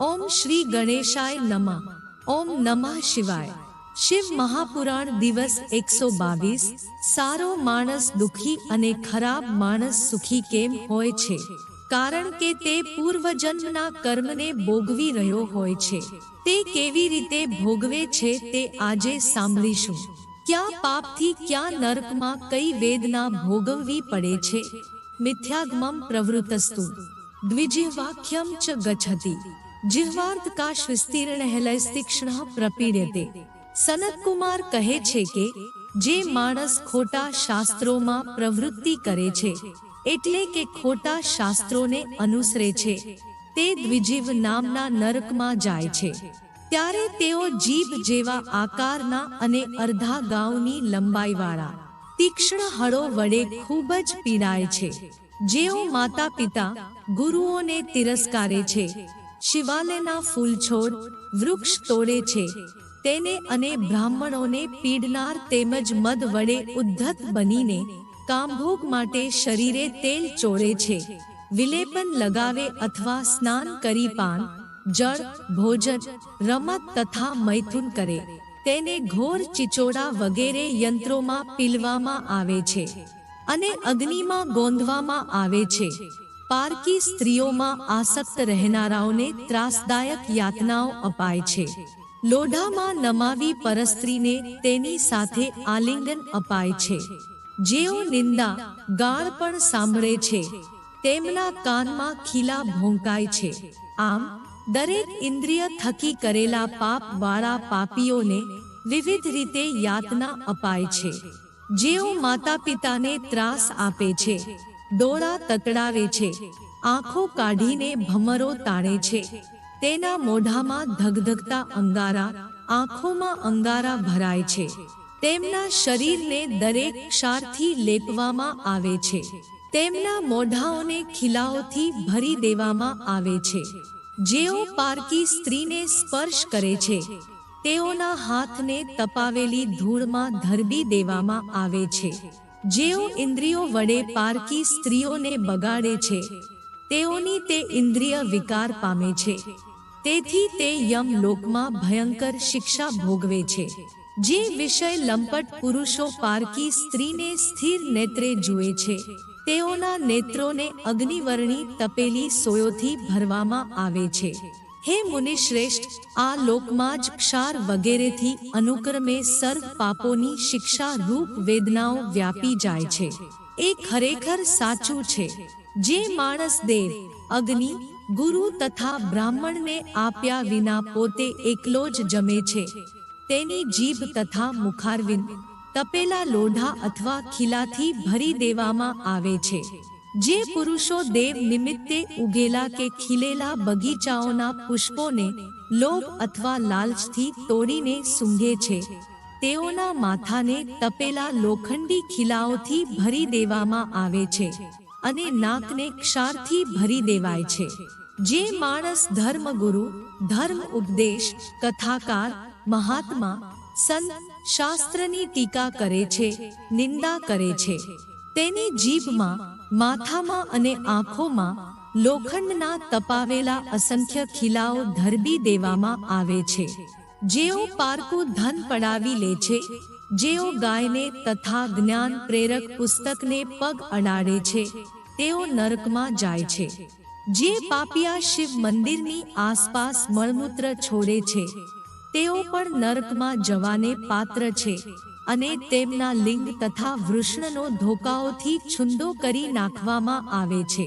ઓમ શ્રી ગણેશાય નમઃ. ઓમ નમઃ શિવાય. શિવ મહાપુરાણ દિવસ એકસો બાવીસ. સારો માણસ દુખી અને ખરાબ માણસ સુખી કેમ હોય છે? કારણ કે તે પૂર્વજન્મના કર્મને ભોગવી રહ્યો હોય છે. તે કેવી રીતે ભોગવે છે તે આજે સાંભળીશું. ક્યાં પાપથી ક્યાં નર્કમાં કઈ વેદના ભોગવવી પડે છે? મિથ્યાગમમ પ્રવૃત્તસ્તુ. દ્વિજિહ્વાખ્યમ ચ ગચ્છતિ. જિહ્વાર્ધકાશ વિસ્તીર્ણ તીક્ષ્ણ પ્રપીડ્યતે. સનતકુમાર કહે છે કે, જે માણસ ખોટા શાસ્ત્રોમાં પ્રવૃત્તિ કરે છે, એટલે કે ખોટા શાસ્ત્રોને અનુસરે છે, તે દ્વિજીવ નામના નરકમાં જાય છે. ત્યારે તેઓ જીભ જેવા આકારના અને અર્ધા ગાઉની લંબાઈવાળા, તીક્ષ્ણ હળો વડે ખૂબ જ પીડાય છે. જેઓ માતા પિતા ગુરુઓને તિરસ્કારે છે શિવાલયના ફૂલ છોડ વૃક્ષ તોડે છે. તેને અને બ્રાહ્મણોને પીડનાર તેમજ મદ વડે ઉદ્ધત બનીને કામભોગ માટે શરીરે તેલ ચોળે છે. વિલેપન લગાવે અથવા સ્નાન કરી પાન, જળ, ભોજન, રમત તથા મૈથુન કરે. તેને ઘોર ચિચોડા વગેરે યંત્રોમાં પીલવામાં આવે છે અને અગ્નિમાં ગોંધવામાં આવે છે. પારકી સ્ત્રીઓમાં આસક્ત રહેનારાઓને ત્રાસદાયક યાતનાઓ અપાય છે. લોઢામાં નમાવી પરસ્ત્રીને તેની સાથે આલિંગન અપાય છે. જેઓ નિંદા, ગાળ પણ સાંભળે છે. તેમના કાનમાં ખીલા ભોંકાય છે. આમ, દરેક ઇન્દ્રિય થકી કરેલા પાપ વાળા પાપીઓને વિવિધ રીતે યાતના અપાય છે. જેઓ માતા પિતાને ત્રાસ આપે છે. ડોળા તતડાવે છે, આંખો કાઢીને ભમરો તાણે છે. તેના મોઢામાં ધગધગતા અંગારા, આંખોમાં અંગારા ભરાય છે. તેમના શરીરને દરેક ક્ષારથી લેપવામાં આવે છે. તેમના મોઢાઓને ખીલાઓથી ભરી દેવામાં આવે છે. જેઓ પારકી સ્ત્રીને સ્પર્શ કરે છે, તેઓના હાથને તપાવેલી ધૂળમાં ધરબી દેવામાં આવે છે. જેઓ ઇન્દ્રિયો વડે પારકી સ્ત્રીઓને બગાડે છે, તેઓની તે ઇન્દ્રિય વિકાર પામે છે. તેથી તે યમ લોકમાં ભયંકર શિક્ષા ભોગવે છે. જે વિષય લંપટ પુરુષો પારકી સ્ત્રીને સ્થિર નેત્રે જુએ છે. તેઓના નેત્રોને અગ્નિવર્ણી તપેલી સોયોથી ભરવામાં આવે છે. હે મુનિ શ્રેષ્ઠ આ લોકમાં જ ક્ષાર વગેરેથી અનુક્રમે સર્વ પાપોની શિક્ષા રૂપ વેદનાઓ વ્યાપી જાય છે. એ ખરેખર સાચું છે. જે માણસ દેવ, અગ્નિ, ગુરુ તથા બ્રાહ્મણને આપ્યા વિના પોતે એકલો જ જમે છે. તેની જીભ તથા મુખારવિંદ, તપેલા લોઢા અથવા ખીલાથી ભરી દેવામાં આવે છે. જે પુરુષો દેવ નિમિત્તે ઉગેલા કે ખીલેલા બગીચાઓના પુષ્પોને લોભ અથવા લાલચથી તોડીને સૂંઘે છે. તેઓના માથાને તપેલા લોખંડી ખીલાઓથી ભરી દેવામાં આવે છે અને નાકને ક્ષારથી ભરી દેવાય છે. જે માણસ ધર્મગુરુ, ધર્મ ઉપદેશ, કથાકાર, મહાત્મા, સંત, શાસ્ત્રની ટીકા કરે છે, નિંદા કરે છે. તેની જીભમાં માથામાં અને આંખોમાં લોખંડના તપાવેલા અસંખ્ય ખીલાઓ ધરબી દેવામાં આવે છે. જેઓ પારકું ધન પડાવી લે છે, જેઓ ગાયને તથા જ્ઞાન પ્રેરક પુસ્તકને પગ અડાડે છે, તેઓ નરકમાં જાય છે. જે પાપિયા શિવ મંદિરની આસપાસ મળમૂત્ર છોડે છે, તેઓ પણ નરકમાં જવાને પાત્ર છે. અને તેમના લિંગ તથા વૃષ્ણનો ધોકાઓથી છુંદો કરી નાખવામાં આવે છે.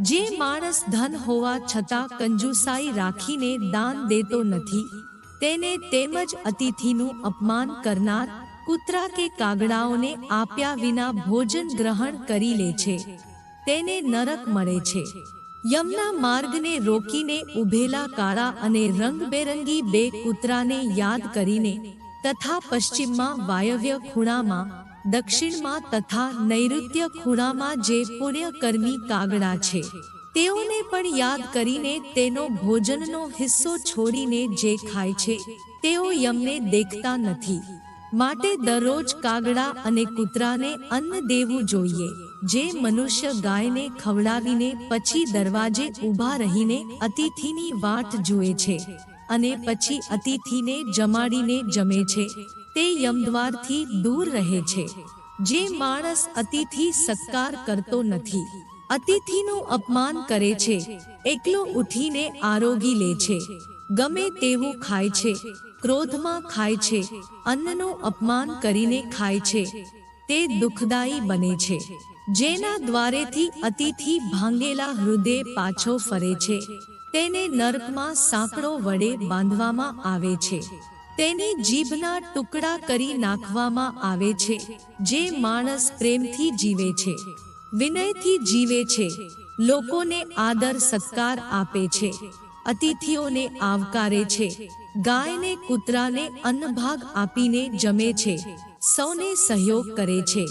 જે માણસ ધન હોવા છતાં કંજુસાઈ રાખીને દાન દેતો નથી, તેને તેમજ અતિથિનું અપમાન કરનાર કૂતરા કે કાગડાઓને આપ્યા વિના ભોજન ગ્રહણ કરી લે છે. તેને નરક મળે છે. યમના માર્ગને રોકીને ઉભેલા કાળા અને રંગબેરંગી બે કૂતરાને યાદ કરીને તથા પશ્ચિમમાં વાયવ્ય ખૂણામાં, દક્ષિણમાં તથા નૈઋત્ય ખૂણામાં જે પુણ્યકર્મી કાગડા છે. તેઓને પણ યાદ કરીને તેનો ભોજનનો હિસ્સો છોડીને જે ખાય છે, તેઓ યમને દેખતા નથી. માટે દરરોજ કાગડા અને કૂતરાને અન્ન દેવું જોઈએ, જે મનુષ્ય ગાયને ખવડાવીને પછી દરવાજે ઊભા રહીને અતિથિની વાટ જુએ છે. અને પછી અતિથિને જમાડીને જમે છે. તે યમદ્વારથી દૂર રહે છે. જે માણસ અતિથિ સત્કાર કરતો નથી. અતિથિનું અપમાન કરે છે. એકલો ઉઠીને આરોગી લે છે. ગમે તેવું ખાય છે. ક્રોધમાં ખાય છે. અન્નનું અપમાન કરીને ખાય છે. તે દુઃખદાયી બને છે. જેના દ્વારેથી અતિથિ ભાંગેલા હૃદય પાછો ફરે છે. તેને નર્કમાં સાંકડો વડે બાંધવામાં આવે છે. તેની જીભના ટુકડા કરી નાખવામાં આવે છે, જે માણસ પ્રેમથી જીવે છે, વિનયથી જીવે છે, લોકોને આદર સત્કાર આપે છે, અતિથિઓને આવકારે છે, ગાયને કૂતરાને અન્નભાગ આપીને જમે છે, સૌને સહયોગ કરે છે,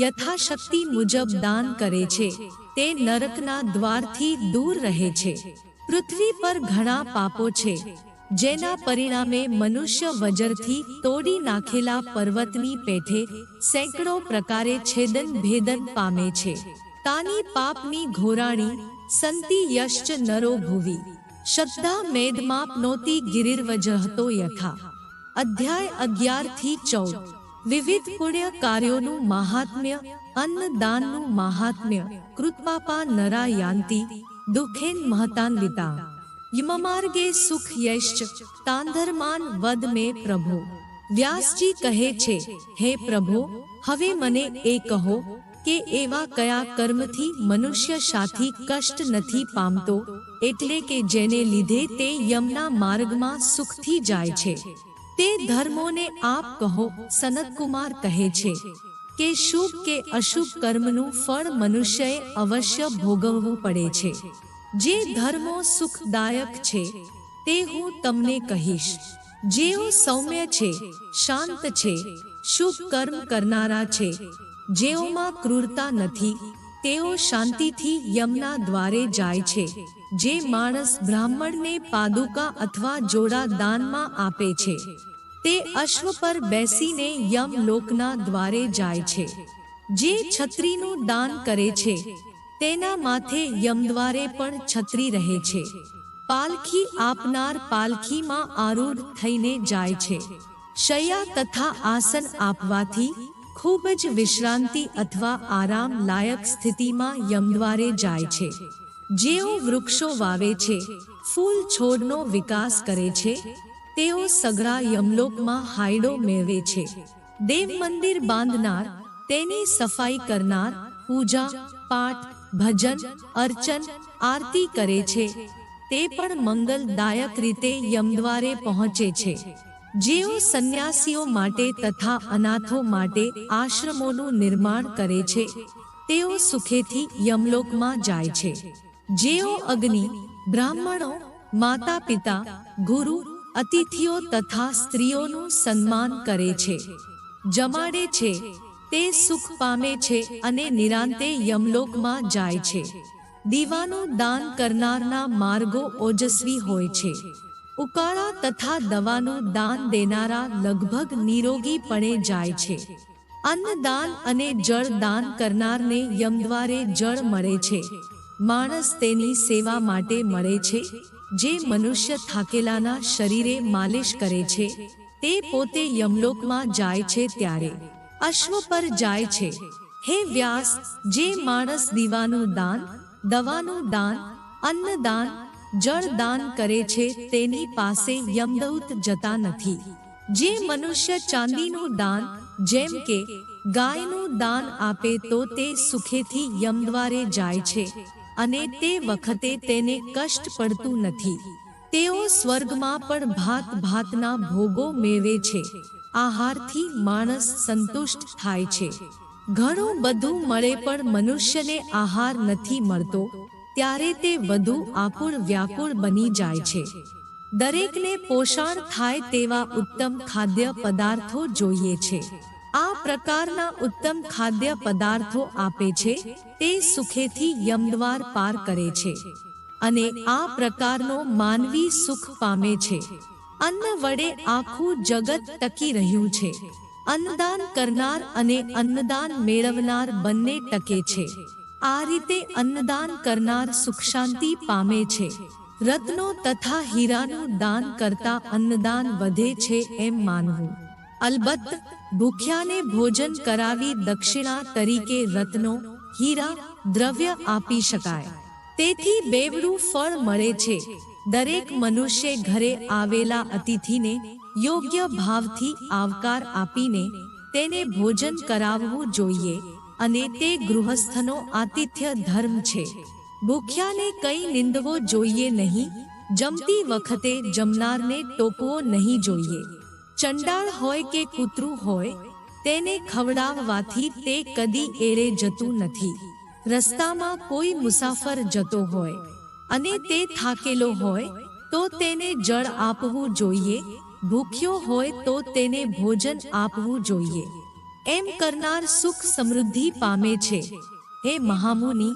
યથાશક્તિ મુજબ દાન કરે છે, તે નરકના દ્વારથી દૂર રહે છે. પૃથ્વી પર ઘણા પાપો છે, જેના પરિણામે મનુષ્ય વજરથી તોડી નાખેલા પર્વતની પેઠે સેંકડો પ્રકારે છેદન ભેદન પામે છે. તાની પાપની ઘોરાણી સંતિ યશ્ચ નરો ભુવી. શ્રદ્ધા મેદમાપ નોતી ગિરિર્વજહતો યથા. અધ્યાય અગિયારથી ચૌદ. વિવિધ પુણ્ય કાર્યોનું મહાત્મ્ય, અન્નદાનનું મહાત્મ્ય કૃત્પાપા નરા યાંતિ દુઃખેન મહતાન્વિતા યમમાર્ગે સુખ યશ્ચ, તાંધરમાન વદ મે પ્રભુ. વ્યાસજી કહે છે, હે પ્રભુ, હવે મને એ કહો કે એવા કયા કર્મથી મનુષ્ય સાથી કષ્ટ નથી પામતો, એટલે કે જેને લીધે તે યમના માર્ગમાં સુખથી જાય છે. તે ધર્મોને આપ કહો, સનતકુમાર કહે છે. કે શુભ કે અશુભ કર્મનું ફળ મનુષ્યએ અવશ્ય ભોગવવું પડે છે. જે ધર્મો સુખદાયક છે, તે હું તમને કહીશ. જેઓ સૌમ્ય છે, શાંત છે, શુભ કર્મ કરનારા છે, જેઓમાં ક્રૂરતા નથી, તેઓ શાંતિથી યમના દ્વારે જાય છે. જે માણસ બ્રાહ્મણને પાદુકા અથવા જોડા દાનમાં આપે છે. તે અશ્વ પર બેસીને યમ લોકના દ્વારે જાય છે. જે છત્રીનું દાન કરે છે, તેના માથે યમદ્વારે પણ છત્રી રહે છે. પાલખી આપનાર પાલખીમાં આરૂઢ થઈને જાય છે. શૈયા તથા આસન આપવાથી ખૂબ જ વિશ્રાંતિ અથવા આરામ લાયક સ્થિતિમાં યમદ્વારે જાય છે. જેઓ વૃક્ષો વાવે છે, ફૂલ છોડનો વિકાસ કરે છે તેઓ સઘળા યમલોકમાં હાયડો મેળવે છે. દેવ મંદિર બાંધનાર, તેની સફાઈ કરનાર, પૂજા, પાઠ, ભજન, અર્ચન, આરતી કરે છે. તે પણ મંગલદાયક રીતે યમદ્વારે પહોંચે છે. જેઓ સંન્યાસીઓ માટે તથા અનાથો માટે આશ્રમોનું નિર્માણ કરે છે, તેઓ સુખેથી યમલોકમાં જાય છે. જેઓ અગ્નિ, બ્રાહ્મણો માતા પિતા ગુરુ અતિથિઓ તથા સ્ત્રીઓનું સન્માન કરે છે. જમાડે છે, તે સુખ પામે છે અને નિરાંતે યમલોકમાં જાય છે. દીવાનું દાન કરનારના માર્ગો ઓજસ્વી હોય છે. ઉકાળા તથા દવાનું દાન દેનારા લગભગ નિરોગીપણે જાય છે. અન્નદાન અને જળ દાન કરનારને યમદ્વારે જળ મળે છે. માણસ તેની સેવા માટે મળે છે. જે મનુષ્ય થાકેલાના શરીરે માલિશ કરે છે, તે પોતે યમલોકમાં જાય છે ત્યારે. અશ્વ પર જાય છે. હે વ્યાસ, જે માણસ દીવાનું દાન, દવાનું દાન, અન્નદાન જળ દાન કરે છે, તેની પાસે યમદૂત જતા નથી. જે મનુષ્ય ચાંદીનું દાન, જેમ કે ગાયનું દાન આપે તો તે સુખેથી યમદ્વારે જાય છે. અને તે વખતે તેને કષ્ટ પડતું નથી. તેઓ સ્વર્ગમાં પણ ભાત ભાતના ભોગો મેળવે છે. આહારથી માણસ સંતુષ્ટ થાય છે. ઘણું બધું મળે પણ મનુષ્યને આહાર નથી મળતો, ત્યારે તે વધુ આકુળ વ્યાકુળ બની જાય છે. દરેકને પોષણ થાય તેવા ઉત્તમ ખાદ્ય પદાર્થો જોઈએ છે. પ્રકારના ઉત્તમ ખાદ્ય પદાર્થો આપે છે, તે સુખેથી યમદ્વાર પાર કરે છે અને આ પ્રકારનો માનવી સુખ પામે છે. અન્ન વડે આખું જગત ટકી રહ્યું છે. અન્નદાન કરનાર અને અન્નદાન મેળવનાર બંને ટકે છે. આ રીતે અન્નદાન કરનાર સુખ શાંતિ પામે છે. રત્નો તથા હીરાનું દાન કરતા અન્નદાન વધે છે એમ માનવું. અલબત્ત ભૂખ્યાને ભોજન કરાવી દક્ષિણા તરીકે રત્નો, હીરા, દ્રવ્ય આપી શકાય. તેથી બેવડું ફળ મળે છે. દરેક મનુષ્ય ઘરે આવેલા અતિથિને યોગ્ય ભાવથી આવકાર આપીને તેને ભોજન કરાવવું જોઈએ અને તે ગૃહસ્થનો આતિથ્ય ધર્મ છે. ભૂખ્યાને કંઈ નિંદવો જોઈએ નહીં, જમતી વખતે જમનારને ટોકવો નહીં જોઈએ. ચંડાળ હોય કે કૂતરું હોય, તેને ખવડાવવાથી તે કદી એરે જતું નથી. રસ્તામાં કોઈ મુસાફર જતો હોય અને તે થાકેલો હોય, તો તેને જળ આપવું જોઈએ, ભૂખ્યો હોય તો તેને ભોજન આપવું જોઈએ. એમ કરનાર સુખ સમૃદ્ધિ પામે છે. હે મહામુનિ,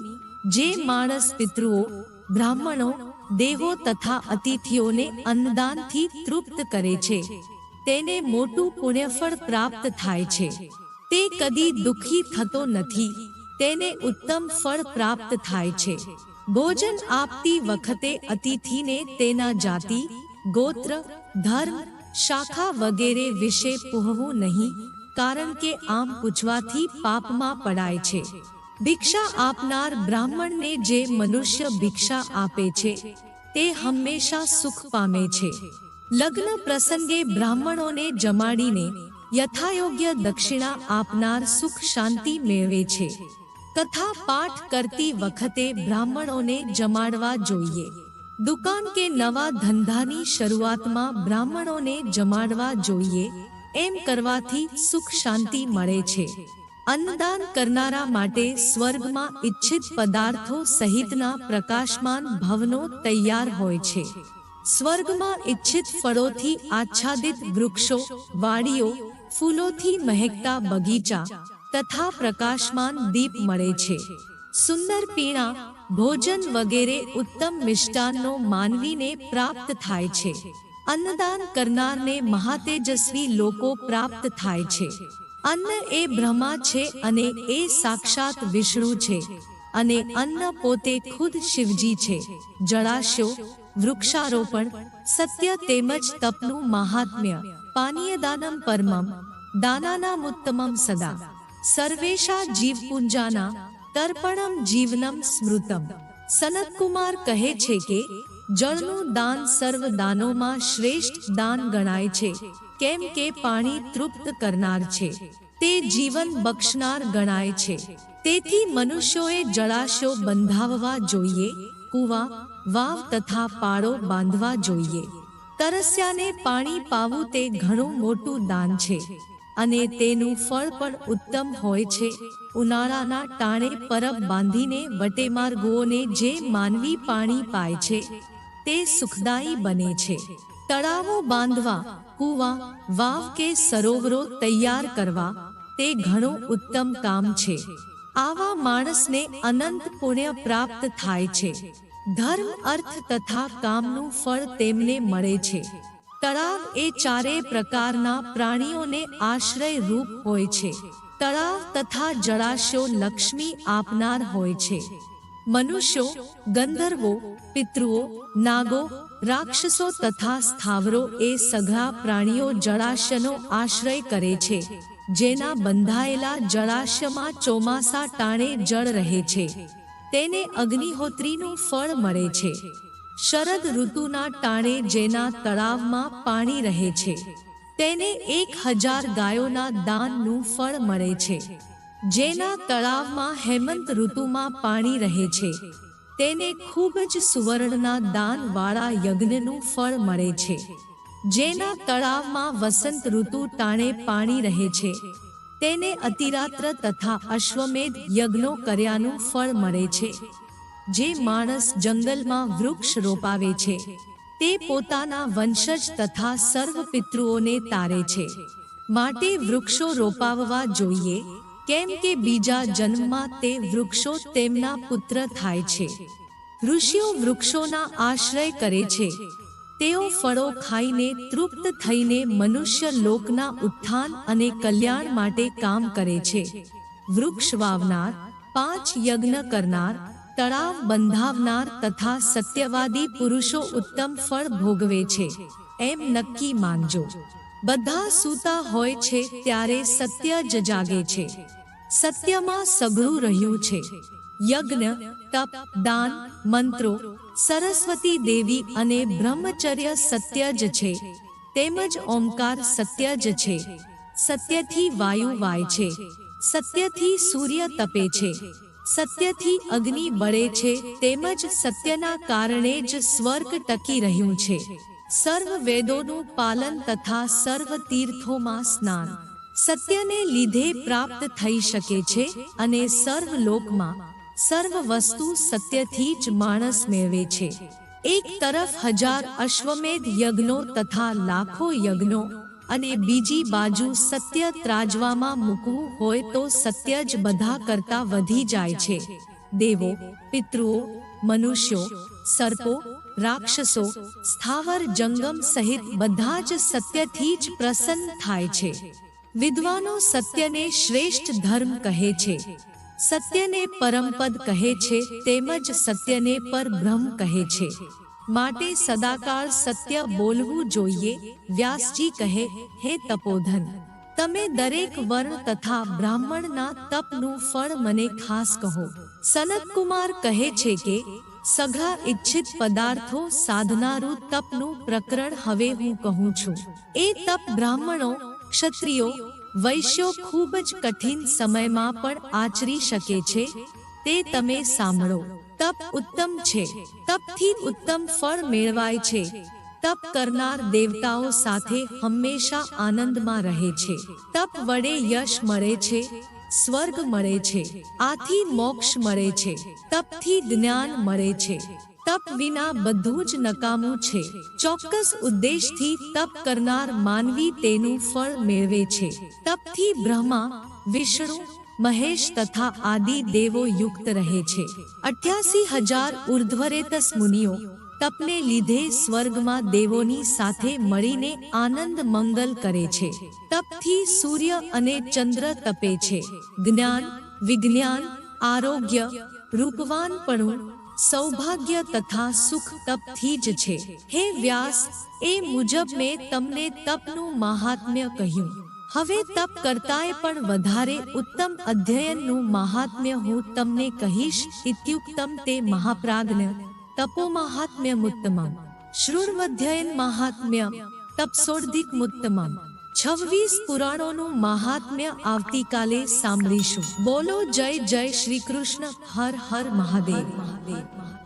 જે માણસ પિતૃઓ, બ્રાહ્મણો, દેવો તથા અતિથિઓને અન્નદાનથી તૃપ્ત કરે છે તેને મોટું પુણ્યફળ પ્રાપ્ત થાય છે. તે કદી દુઃખી થતો નથી. તેને ઉત્તમ ફળ પ્રાપ્ત થાય છે. ભોજન આપતી વખતે અતિથિને તેના જાતિ, ગોત્ર, ધર્મ, શાખા વગેરે વિશે પૂહવું નહીં, કારણ કે આમ પૂછવાથી પાપમાં પડાય છે. ભિક્ષા આપનાર બ્રાહ્મણને જે મનુષ્ય ભિક્ષા આપે છે, તે હંમેશા સુખ પામે છે. લગ્ન પ્રસંગે બ્રાહ્મણોને જમાડીને યથાયોગ્ય દક્ષિણા આપનાર સુખ શાંતિ મેળવે છે. કથા પાઠ કરતી વખતે બ્રાહ્મણોને જમાડવા જોઈએ. દુકાન કે નવા ધંધાની શરૂઆતમાં બ્રાહ્મણોને જમાડવા જોઈએ. એમ કરવાથી સુખ શાંતિ મળે છે. અન્નદાન કરનારા માટે સ્વર્ગમાં ઈચ્છિત પદાર્થો સહિતના પ્રકાશમાન ભવનો તૈયાર હોય છે. સ્વર્ગમાં ઈચ્છિત ફળોથી આચ્છાદિત વૃક્ષો, વાડીઓ, ફૂલોથી મહેકતા બગીચા તથા પ્રકાશમાન દીપ મળે છે. સુંદર પીણા, ભોજન વગેરે ઉત્તમ મિષ્ટાનનો માનવીને પ્રાપ્ત થાય છે. અન્નદાન કરનારને મહાતેજસ્વી લોકો પ્રાપ્ત થાય છે. અન્ન એ બ્રહ્મા છે અને એ સાક્ષાત વિષ્ણુ છે. અને અન્ન પોતે ખુદ શિવજી છે. જળાશયો વૃક્ષારોપણ, સત્ય તેમજ તપનું મહાત્મ્ય પાનીયદાનમ પરમમ દાનાનામુત્તમમ સદા. સર્વેશા જીવપુંજાના તર્પણમ જીવનમ સ્મૃતમ. સનતકુમાર કહે છે કે, જળનું દાન સર્વ દાનોમાં શ્રેષ્ઠ દાન ગણાય છે, કેમ કે પાણી તૃપ્ત કરનાર છે. તે જીવન બક્ષનાર ગણાય છે. તેથી મનુષ્યોએ જળાશયો બંધાવવા જોઈએ, કુવા, વાવ તથા પાળો બાંધવા જોઈએ. તરસ્યાને પાણી પાવું તે ઘણું મોટું દાન છે અને તેનું ફળ પણ ઉત્તમ હોય છે. ઉનાળાના ટાણે પરબ બાંધીને વટેમાર્ગોને જે માનવી પાણી પાય છે, તે સુખદાયી બને છે. તળાવો બાંધવા, કુવા, વાવ કે સરોવરો તૈયાર કરવા તે ઘણું ઉત્તમ કામ છે. આવા માણસને અનંત પુણ્ય પ્રાપ્ત થાય છે. ધર્મ, અર્થ તથા કામનું ફળ તેમને મળે છે. તળાવ એ ચારે પ્રકારના પ્રાણીઓને આશ્રય રૂપ હોય છે. તળાવ તથા જળાશયો લક્ષ્મી આપનાર હોય છે. મનુષ્યો, ગંધર્વો, પિતૃઓ, નાગો, રાક્ષસો તથા સ્થાવરો એ સઘળા પ્રાણીઓ જળાશયનો આશ્રય કરે છે. જેના બંધાયેલા જળાશયમાં ચોમાસા ટાણે જળ રહે છે. તેને અગ્નિહોત્રીનું ફળ મળે છે. શરદ ઋતુના ટાણે જેના તળાવમાં પાણી રહે છે. તેને એક હજાર ગાયોના દાનનું ફળ મળે છે. જેના તળાવમાં હેમંત ઋતુમાં પાણી રહે છે. તેને ખૂબ જ સુવર્ણના દાનવાળા યજ્ઞનું ફળ મળે છે. જેના તળાવમાં વસંત ઋતુ ટાણે પાણી રહે છે. તેને અતિરાત્ર તથા અશ્વમેધ યજ્ઞો કર્યાનું ફળ મળે છે. જે માણસ જંગલમાં વૃક્ષ રોપાવે છે. તે પોતાના વંશજ તથા સર્વ પિતૃઓને તારે છે. માટે વૃક્ષો રોપાવવા જોઈએ, કેમ કે બીજા જન્મમાં તે વૃક્ષો તેમના પુત્ર થાય છે. ઋષિઓ વૃક્ષોના આશ્રય કરે છે. તેઓ ફળો ખાઈને તૃપ્ત થઈને મનુષ્ય લોકના ઉત્થાન અને કલ્યાણ માટે કામ કરે છે. વૃક્ષ વાવનાર, પાંચ યજ્ઞ કરનાર, તળાવ બંધાવનાર તથા સત્યવાદી પુરુષો ઉત્તમ ફળ ભોગવે છે. એમ નક્કી માનજો. બધા સૂતા હોય છે ત્યારે સત્ય જ જાગે છે. સત્યમાં સઘળું રહ્યું છે. યજ્ઞ, તપ, દાન, મંત્રો, સરસ્વતી દેવી અને બ્રહ્મચર્ય સત્ય જ છે. તેમજ ઓમકાર સત્ય જ છે. સત્યથી વાયુ વાય છે. સત્યથી સૂર્ય તપે છે. સત્યથી અગ્નિ બળે છે. તેમજ સત્યના કારણે જ સ્વર્ગ ટકી રહ્યું છે. સર્વ વેદોનું પાલન તથા સર્વ તીર્થોમાં સ્નાન. સત્યને લીધે પ્રાપ્ત થઈ શકે છે અને સર્વ લોકમાં સર્વ વસ્તુ સત્યથી જ માણસ મેળવે છે. એક તરફ હજાર અશ્વમેધ યજ્ઞો તથા લાખો યજ્ઞો અને બીજી બાજુ સત્ય ત્રાજવામાં મૂકવું હોય તો સત્ય જ બધા કરતા વધી જાય છે. દેવો, પિતૃઓ, મનુષ્યો, સર્પો, રાક્ષસો, સ્થાવર જંગમ સહિત બધા જ સત્યથી જ પ્રસન્ન થાય છે. વિદ્વાનો સત્યને શ્રેષ્ઠ ધર્મ કહે છે. સત્યને પરમપદ કહે છે તેમજ સત્યને પરબ્રહ્મ કહે છે. માટે સદાકાળ સત્ય બોલવું જોઈએ, વ્યાસજી કહે, હે તપોધન, તમે દરેક વર્ણ તથા બ્રાહ્મણના તપનું ફળ મને ખાસ કહો. સનત કુમાર કહે છે કે સઘળા ઈચ્છિત પદાર્થો સાધનારું તપનું પ્રકરણ હવે હું કહું છું. એ તપ બ્રાહ્મણો, ક્ષત્રિયો વૈશ્યો ખૂબ જ કઠિન સમયમાં પણ આચરી શકે છે, તે તમે સાંભળો. તપ ઉત્તમ છે. તપથી ઉત્તમ ફળ મેળવાય છે. તપ કરનાર દેવતાઓ સાથે હંમેશા આનંદમાં રહે છે. તપ વડે યશ મળે છે, સ્વર્ગ મળે છે. આથી મોક્ષ મળે છે. તપથી જ્ઞાન મળે છે. તપ વિના બધું જ નકામું છે. ચોક્કસ ઉદ્દેશથી તપ કરનાર માનવી તેનું ફળ મેળવે છે. તપથી બ્રહ્મા, વિષ્ણુ, મહેશ તથા આદિ દેવો યુક્ત રહે છે. અઠ્યાસી હજાર ઉર્ધ્વરેતસ મુનિઓ તપને લીધે સ્વર્ગમાં દેવોની સાથે મળીને આનંદ મંગલ કરે છે. તપથી સૂર્ય અને ચંદ્ર તપે છે. જ્ઞાન, વિજ્ઞાન, આરોગ્ય, રૂપવાનપણું સૌભાગ્ય તથા સુખ તપથી જ છે. હે વ્યાસ, એ મુજબ મેં તમને તપનું મહાત્મ્ય કહ્યું. હવે તપ કરતાએ પણ વધારે ઉત્તમ અધ્યયનનું મહાત્મ્ય હું તમને કહીશ, ઇત્યુક્તમ તે મહાપ્રાજ્ઞ તપો મહાત્મ્ય મુત્તમમ શ્રુર્વધ્યયન મહાત્મ્ય તપસોર્ધિક મુત્તમમ છવ્વીસ પુરાણોનું મહાત્મ્ય આવતીકાલે સાંભળીશું. બોલો જય જય શ્રી કૃષ્ણ. હર હર મહાદેવ. મહાદેવ